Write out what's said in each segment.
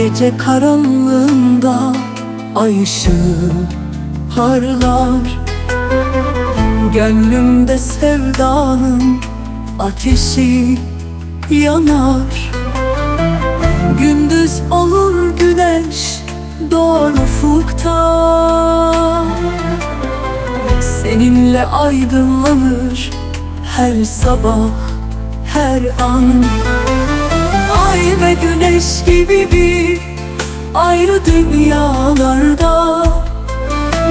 Gece karanlığında ay ışığı parlar. Gönlümde sevdanın ateşi yanar. Gündüz olur güneş doğar ufukta. Seninle aydınlanır her sabah her an Ay ve güneş gibi bir ayrı dünyalarda.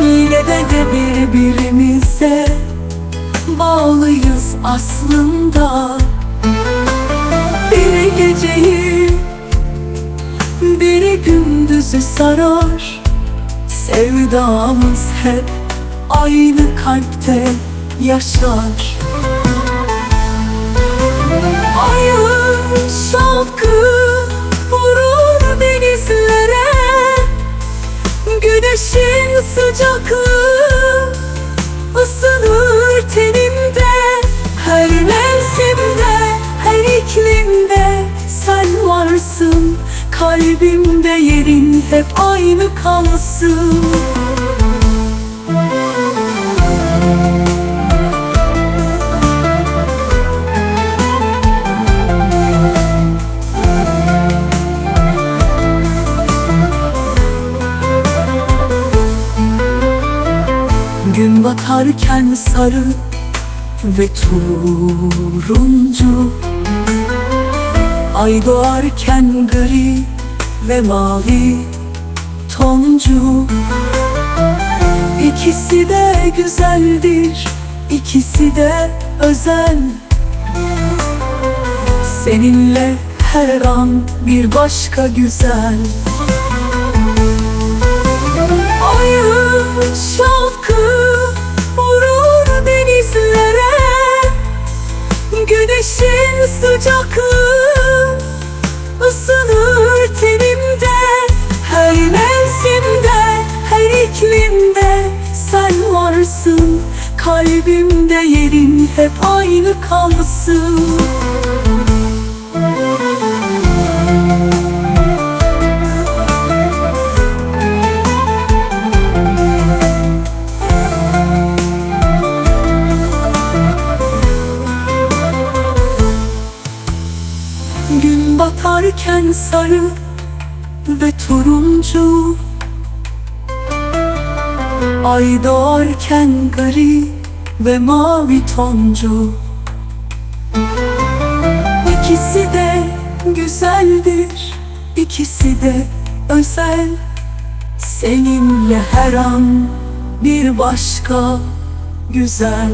Yine de de birbirimize bağlıyız aslında. Biri geceyi, biri gündüzü sarar. Sevdamız hep aynı kalpte yaşar. Ayın şapkı vurur denizlere. Güneşin sıcaklığı ısınır tenimde. Her mevsimde, her iklimde sen varsın. Kalbimde yerin hep aynı kalsın Gün batarken sarı ve turuncu. Ay doğarken gri ve mavi toncu. İkisi de güzeldir, ikisi de özel. Seninle her an bir başka güzel. Ayın şapkı Kalbimde yerin hep aynı kalsın. Gün batarken sarı ve turuncu. Ay doğarken gri ve mavi toncu. İkisi de güzeldir, ikisi de özel. Seninle her an bir başka güzel